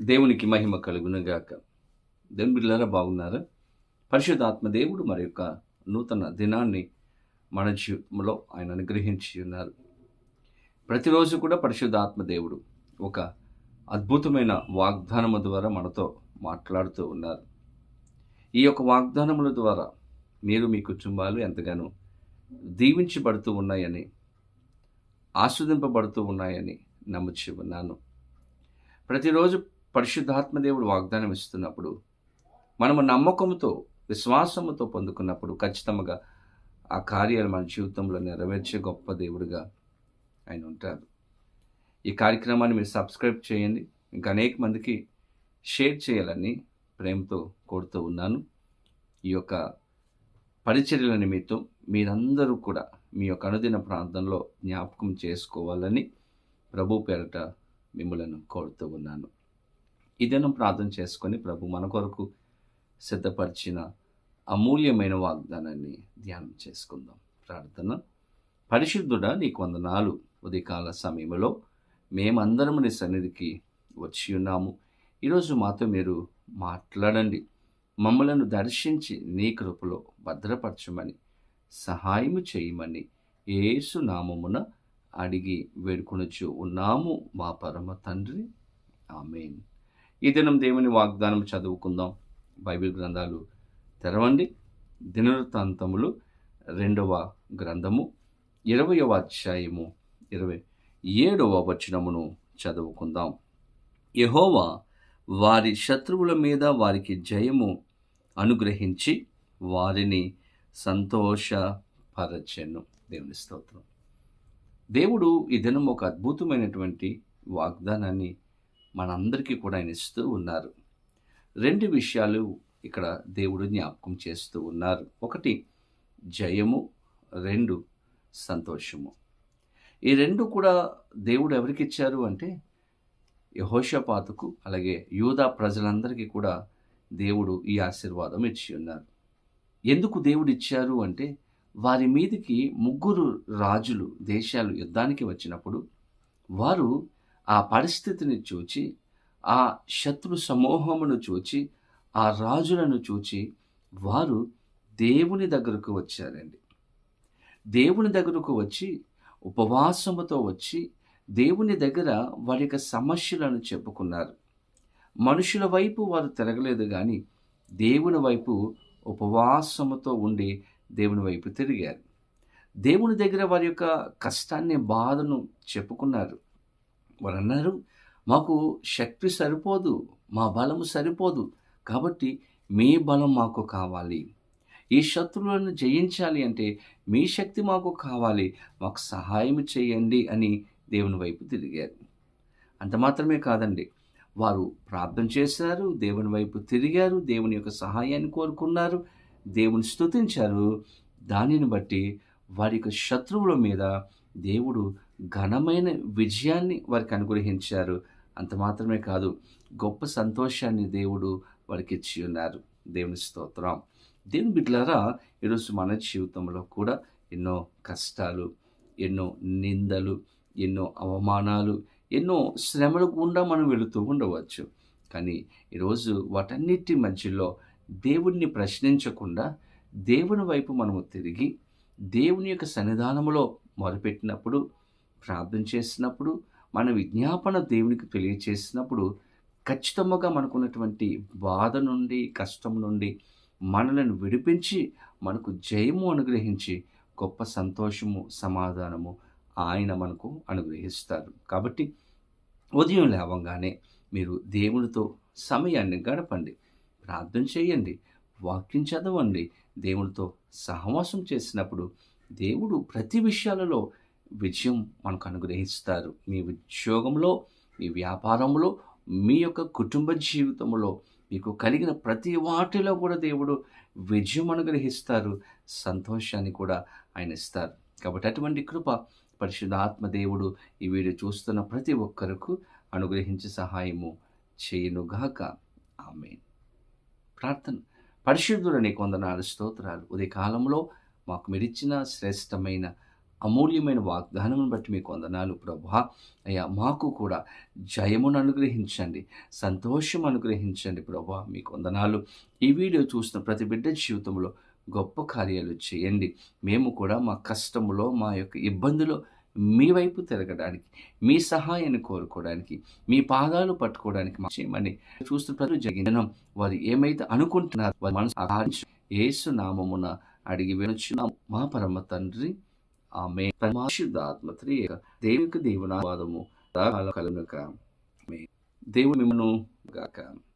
దేవునికి మహిమ కలుగునుగాక దేవుని బిడ్డలారా బాగున్నారా? పరిశుద్ధాత్మ దేవుడు మరి యొక్క నూతన దినాన్ని మన జీవితంలో ఆయన అనుగ్రహించి ఉన్నారు. ప్రతిరోజు కూడా పరిశుద్ధాత్మ దేవుడు ఒక అద్భుతమైన వాగ్దానము ద్వారా మనతో మాట్లాడుతూ ఉన్నారు. ఈ యొక్క వాగ్దానముల ద్వారా మీరు మీ కుటుంబాలు ఎంతగానో దీవించబడుతూ ఉన్నాయని ఆస్వాదింపబడుతూ ఉన్నాయని నమ్ముచి ఉన్నాను. ప్రతిరోజు పరిశుద్ధాత్మదేవుడు వాగ్దానం ఇస్తున్నప్పుడు మనము నమ్మకంతో విశ్వాసముతో పొందుకున్నప్పుడు ఖచ్చితంగా ఆ కార్యాలు మన జీవితంలో నెరవేర్చే గొప్ప దేవుడిగా ఆయన ఉంటారు ఈ కార్యక్రమాన్ని మీరు సబ్స్క్రైబ్ చేయండి. ఇంకా అనేక మందికి షేర్ చేయాలని ప్రేమతో కోరుతూ ఉన్నాను. ఈ యొక్క పరిచర్యల నిమిత్తం మీరందరూ కూడా మీ యొక్క అనుదిన ప్రాంతంలో జ్ఞాపకం చేసుకోవాలని ప్రభు పేరట మిమ్మలను కోరుతూ ఉన్నాను. ఈ దినం ప్రార్థన చేసుకొని ప్రభు మన కొరకు సిద్ధపరిచిన అమూల్యమైన వాగ్దానాన్ని ధ్యానం చేసుకుందాం. ప్రార్థన. పరిశుద్ధుడా నీకు వందనాలు. ఉదయకాల సమయంలో మేమందరం నీ సన్నిధికి వచ్చి ఉన్నాము. ఈరోజు మాతో మీరు మాట్లాడండి. మమ్మలను దర్శించి నీ కృపలో భద్రపరచమని సహాయము చేయమని ఏసు నామమున అడిగి వేడుకొనొచ్చు ఉన్నాము మా పరమ తండ్రి. ఆమెన్. ఈ దినం దేవుని వాగ్దానం చదువుకుందాం. బైబిల్ గ్రంథాలు తెరవండి. దినవృత్తాంతములు రెండవ గ్రంథము ఇరవయవ అధ్యాయము ఇరవై ఏడవ వచనమును చదువుకుందాం. యహోవా వారి శత్రువుల మీద వారికి జయము అనుగ్రహించి వారిని సంతోషపరచెను. దేవుని స్తోత్రం. దేవుడు ఈ దినం ఒక అద్భుతమైనటువంటి వాగ్దానాన్ని మనందరికీ కూడా ఆయన ఇస్తూ ఉన్నారు. రెండు విషయాలు ఇక్కడ దేవుడు జ్ఞాపకం చేస్తూ ఉన్నారు. ఒకటి జయము. రెండు సంతోషము. ఈ రెండు కూడా దేవుడు ఎవరికి ఇచ్చారు అంటే యహోషపాతుకు అలాగే యూదా ప్రజలందరికీ కూడా దేవుడు ఈ ఆశీర్వాదం ఇచ్చి ఉన్నారు. ఎందుకు దేవుడు ఇచ్చారు అంటే వారి మీదికి ముగ్గురు రాజులు దేశాలు యుద్ధానికి వచ్చినప్పుడు వారు ఆ పరిస్థితిని చూచి ఆ శత్రు సమూహమును చూచి ఆ రాజులను చూచి వారు దేవుని దగ్గరకు వచ్చారండి. దేవుని దగ్గరకు వచ్చి ఉపవాసముతో వచ్చి దేవుని దగ్గర వారి యొక్క సమస్యలను చెప్పుకున్నారు. మనుషుల వైపు వారు తిరగలేదు కానీ దేవుని వైపు ఉపవాసముతో ఉండి దేవుని వైపు తిరిగారు. దేవుని దగ్గర వారి యొక్క కష్టాన్ని బాధను చెప్పుకున్నారు. వారు అన్నారు మాకు శక్తి సరిపోదు మా బలము సరిపోదు కాబట్టి మీ బలం మాకు కావాలి. ఈ శత్రువులను జయించాలి అంటే మీ శక్తి మాకు కావాలి మాకు సహాయం చేయండి అని దేవుని వైపు తిరిగారు. అంత మాత్రమే కాదండి. వారు ప్రార్థన చేశారు దేవుని వైపు తిరిగారు దేవుని యొక్క సహాయాన్ని కోరుకున్నారు దేవుని స్తుతించారు. దానిని బట్టి వారి యొక్క శత్రువుల మీద దేవుడు ఘనమైన విజయాన్ని వారికి అనుగ్రహించారు. అంత మాత్రమే కాదు గొప్ప సంతోషాన్ని దేవుడు వారికి ఇచ్చి ఉన్నారు. దేవుని స్తోత్రం. దేవుని బిడ్డలారా ఈరోజు మన జీవితంలో కూడా ఎన్నో కష్టాలు ఎన్నో నిందలు ఎన్నో అవమానాలు ఎన్నో శ్రమల గుండా మనం వెళుతూ ఉండవచ్చు. కానీ ఈరోజు వాటన్నిటి మధ్యలో దేవుణ్ణి ప్రశ్నించకుండా దేవుని వైపు మనము తిరిగి దేవుని యొక్క సన్నిధానంలో మొరపెట్టినప్పుడు ప్రార్థన చేసినప్పుడు మన విజ్ఞాపన దేవునికి తెలియచేసినప్పుడు ఖచ్చితంగా మనకున్నటువంటి బాధ నుండి కష్టం నుండి మనలను విడిపించి మనకు జయము అనుగ్రహించి గొప్ప సంతోషము సమాధానము ఆయన మనకు అనుగ్రహిస్తారు. కాబట్టి ఉదయం లేవంగానే మీరు దేవునితో సమయాన్ని గడపండి ప్రార్థన చేయండి వాక్యం చదవండి. దేవునితో సహవాసం చేసినప్పుడు దేవుడు ప్రతి విషయాలలో విజయం మనకు అనుగ్రహిస్తారు. మీ ఉద్యోగంలో మీ వ్యాపారంలో మీ యొక్క కుటుంబ జీవితంలో మీకు కలిగిన ప్రతి వాటిలో కూడా దేవుడు విజయం అనుగ్రహిస్తారు. సంతోషాన్ని కూడా ఆయన ఇస్తారు. కాబట్టి అటువంటి కృప పరిశుద్ధాత్మ దేవుడు ఈ వీడియో చూస్తున్న ప్రతి ఒక్కరికి అనుగ్రహించి సహాయము చేయునుగాక. ఆమె ప్రార్థన. పరిశుద్ధుడని కొందనాలు స్తోత్రాలు. ఉదయకాలంలో మాకు మీరిచ్చిన శ్రేష్టమైన అమూల్యమైన వాగ్దానం బట్టి మీకు వందనాలు ప్రభా. అయ్యా మాకు కూడా జయమును అనుగ్రహించండి సంతోషం అనుగ్రహించండి ప్రభా. మీకు వందనాలు. ఈ వీడియో చూసిన ప్రతి బిడ్డ జీవితంలో గొప్ప కార్యాలు చేయండి. మేము కూడా మా కష్టములో మా యొక్క ఇబ్బందులో మీ వైపు తిరగడానికి మీ సహాయాన్ని కోరుకోవడానికి మీ పాదాలు పట్టుకోవడానికి మా చేయమని చూస్తున్న ప్రజలు జగనం వారు ఏమైతే అనుకుంటున్నారు వారి మనసు ఆహరించి నామమున అడిగి వినొచ్చిన మా పరమ తండ్రి ఆమె పరిశుద్ధాత్మ త్రియక దేవునికి దేవునావాదము కలుగునక దేవుడు మిమ్మను గాక.